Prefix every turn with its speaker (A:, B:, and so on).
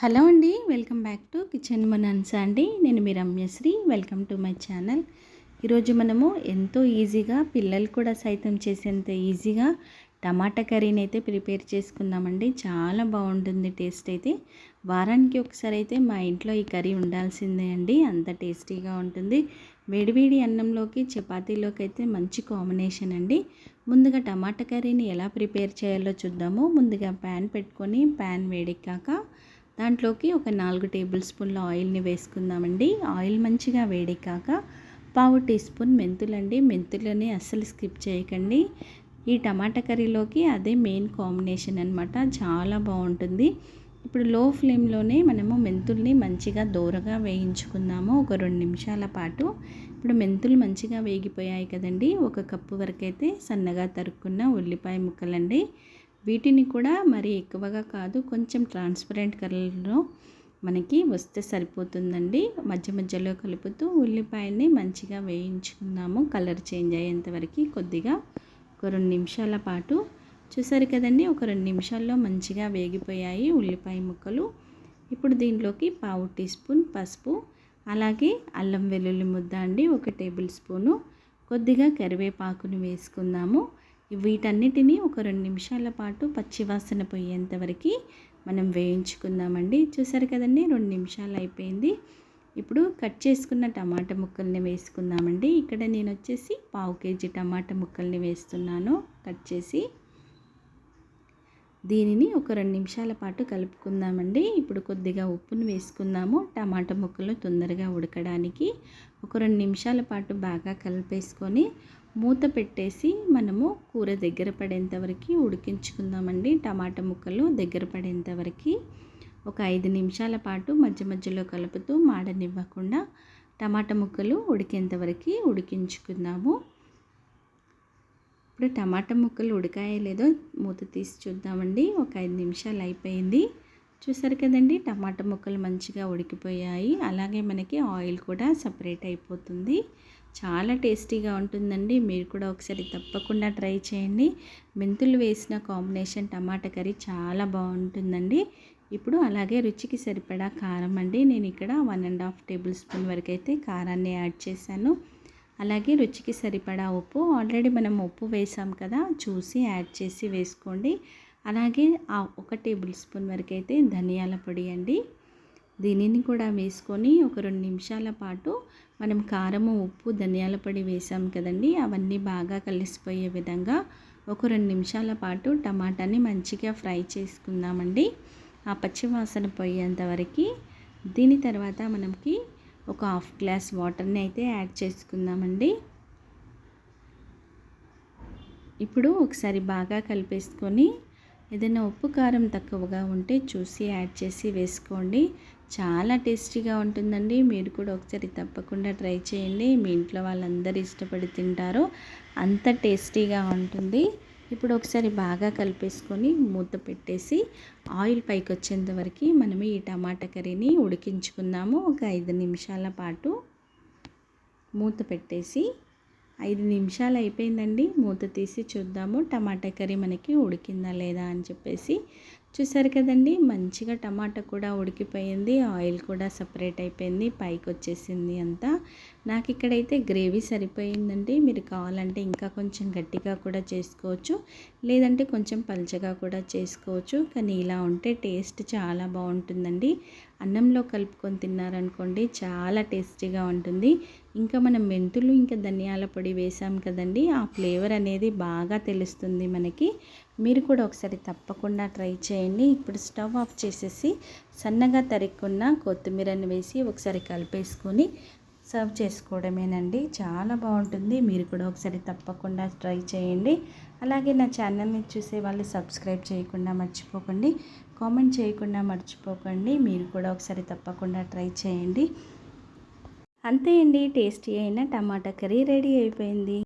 A: Hello అండి welcome back to kitchen Manan's అండి. నేను మీ Ramyasri welcome to my channel. ఈరోజు మనము ఎంతో ఈజీగా పిల్లలు కూడా సైతం చేసేంత ఈజీగా టమాటా కర్రీని అయితే ప్రిపేర్ చేసుకుందామండి చాలా బాగుంటుంది టేస్ట్ అయితే. వారానికి ఒకసారి అయితే మా ఇంట్లో ఈ కర్రీ ఉండాల్సిందే అండి. అంత టేస్టీగా ఉంటుంది. వేడివేడి అన్నంలోకి చపాతీలోకి అయితే మంచి కాంబినేషన్ అండి. ముందుగా టమాటా కర్రీని ఎలా ప్రిపేర్ చేయాలో చూద్దాము. ముందుగా ప్యాన్ పెట్టుకొని ప్యాన్ వేడెక్కాక దాంట్లోకి ఒక నాలుగు టేబుల్ స్పూన్ల ఆయిల్ని వేసుకుందామండి. ఆయిల్ మంచిగా వేడెక్కాక పావు టీ స్పూన్ మెంతులండి. మెంతులని అస్సలు స్కిప్ చేయకండి. ఈ టమాటా కర్రీలోకి అదే మెయిన్ కాంబినేషన్ అనమాట చాలా బాగుంటుంది. ఇప్పుడు లో ఫ్లేమ్లోనే మనము మెంతుల్ని మంచిగా దూరగా వేయించుకుందాము. ఒక రెండు నిమిషాల పాటు. ఇప్పుడు మెంతులు మంచిగా వేగిపోయాయి కదండి. ఒక కప్పు వరకు అయితే సన్నగా తరుక్కున్న ఉల్లిపాయ ముక్కలండి. వీటిని కూడా మరి ఎక్కువగా కాదు కొంచెం ట్రాన్స్పరెంట్ కలర్లో మనకి వస్తే సరిపోతుందండి. మధ్య మధ్యలో కలుపుతూ ఉల్లిపాయల్ని మంచిగా వేయించుకుందాము. కలర్ చేంజ్ అయ్యేంతవరకు కొద్దిగా ఒక రెండు నిమిషాల పాటు. చూసారు కదండి ఒక రెండు నిమిషాల్లో మంచిగా వేగిపోయాయి ఉల్లిపాయ ముక్కలు. ఇప్పుడు దీంట్లోకి పావు టీ స్పూన్ పసుపు అలాగే అల్లం వెల్లుల్లి ముద్ద అండి ఒక టేబుల్ స్పూను. కొద్దిగా కరివేపాకుని వేసుకుందాము. వీటన్నిటినీ ఒక రెండు నిమిషాల పాటు పచ్చివాసన పోయేంత వరకు మనం వేయించుకుందామండి. చూసారు కదండి రెండు నిమిషాలు అయిపోయింది. ఇప్పుడు కట్ చేసుకున్న టమాటా ముక్కల్ని వేసుకుందామండి. ఇక్కడ నేను వచ్చేసి పావు కేజీ టమాటా ముక్కల్ని వేస్తున్నాను కట్ చేసి. దీనిని ఒక రెండు నిమిషాల పాటు కలుపుకుందామండి. ఇప్పుడు కొద్దిగా ఉప్పును వేసుకుందాము టమాటా ముక్కలు తొందరగా ఉడకడానికి. ఒక రెండు నిమిషాల పాటు బాగా కలిపేసుకొని మూత పెట్టేసి మనము కూర దగ్గర పడేంత వరకు ఉడికించుకుందామండి. టమాటా ముక్కలు దగ్గర పడేంత వరకు ఒక ఐదు నిమిషాల పాటు మధ్య మధ్యలో కలుపుతూ మాడనివ్వకుండా టమాటా ముక్కలు ఉడికేంత వరకు ఉడికించుకుందాము. ఇప్పుడు టమాటా ముక్కలు ఉడికాయో లేదో మూత తీసి చూద్దామండి. ఒక ఐదు నిమిషాలు అయిపోయింది. చూసారు కదండి టమాటా ముక్కలు మంచిగా ఉడికిపోయాయి. అలాగే మనకి ఆయిల్ కూడా సపరేట్ అయిపోతుంది. చాలా టేస్టీగా ఉంటుందండి. మీరు కూడా ఒకసారి తప్పకుండా ట్రై చేయండి. మెంతులు వేసిన కాంబినేషన్ టమాటా కర్రీ చాలా బాగుంటుందండి. ఇప్పుడు అలాగే రుచికి సరిపడా కారం అండి. నేను ఇక్కడ one and half tablespoon వరకు అయితే కారాన్ని యాడ్ చేశాను. అలాగే రుచికి సరిపడా ఉప్పు. ఆల్రెడీ మనం ఉప్పు వేసాం కదా చూసి యాడ్ చేసి వేసుకోండి. అలాగే ఆ ఒక టేబుల్ స్పూన్ వరకు అయితే ధనియాల పొడి అండి. దీనిని కూడా వేసుకొని ఒక రెండు నిమిషాల పాటు మనం కారము ఉప్పు ధనియాల పొడి వేసాం కదండి. అవన్నీ బాగా కలిసిపోయే విధంగా ఒక రెండు నిమిషాల పాటు టమాటాని మంచిగా ఫ్రై చేసుకుందామండి. ఆ పచ్చివాసన పోయేంతవరకు దీని తర్వాత మనకి ఒక హాఫ్ గ్లాస్ వాటర్ని అయితే యాడ్ చేసుకుందామండి. ఇప్పుడు ఒకసారి బాగా కలిపేసుకొని ఏదైనా ఉప్పు కారం తక్కువగా ఉంటే చూసి యాడ్ చేసి వేసుకోండి. చాలా టేస్టీగా ఉంటుందండి. మీరు కూడా ఒకసారి తప్పకుండా ట్రై చేయండి. మీ ఇంట్లో వాళ్ళందరూ ఇష్టపడి తింటారు. అంత టేస్టీగా ఉంటుంది. ఇప్పుడు ఒకసారి బాగా కలిపేసుకొని మూత పెట్టేసి ఆయిల్ పైకి వచ్చేంత వరకు మనం ఈ టమాటా కర్రీని ఉడికించుకుందాము. ఒక ఐదు నిమిషాల పాటు మూత పెట్టేసి ఐదు నిమిషాలు అయిపోయిందండి. మూత తీసి చూద్దాము. టమాటా కర్రీ మనకి ఉడికిందా లేదా అని చెప్పేసి చూసారు కదండి. మంచిగా టమాటా కూడా ఉడికిపోయింది. ఆయిల్ కూడా సపరేట్ అయిపోయింది. పైకి వచ్చేసింది అంతా. నాకు ఇక్కడైతే గ్రేవీ సరిపోయిందండి. మీరు కావాలంటే ఇంకా కొంచెం గట్టిగా కూడా చేసుకోవచ్చు. లేదంటే కొంచెం పల్చగా కూడా చేసుకోవచ్చు. కానీ ఇలా ఉంటే టేస్ట్ చాలా బాగుంటుందండి. అన్నంలో కలుపుకొని తిన్నారనుకోండి చాలా టేస్టీగా ఉంటుంది. ఇంకా మనం మెంతులు ఇంకా ధనియాల పొడి వేసాం కదండి ఆ ఫ్లేవర్ అనేది బాగా తెలుస్తుంది మనకి. మీరు కూడా ఒకసారి తప్పకుండా ట్రై చేయండి. ఇప్పుడు స్టవ్ ఆఫ్ చేసేసి సన్నగా తరుక్కున్న కొత్తిమీరని వేసి ఒకసారి కలిపేసుకొని సర్వ్ చేసుకోవడమేనండి. చాలా బాగుంటుంది. మీరు కూడా ఒకసారి తప్పకుండా ట్రై చేయండి. అలాగే నా ఛానల్ని చూసే వాళ్ళు సబ్స్క్రైబ్ చేయకుండా మర్చిపోకండి. కామెంట్ చేయకుండా మర్చిపోకండి. మీరు కూడా ఒకసారి తప్పకుండా ట్రై చేయండి. అంతే అండి. టేస్టీ అయిన టమాటా కర్రీ రెడీ అయిపోయింది.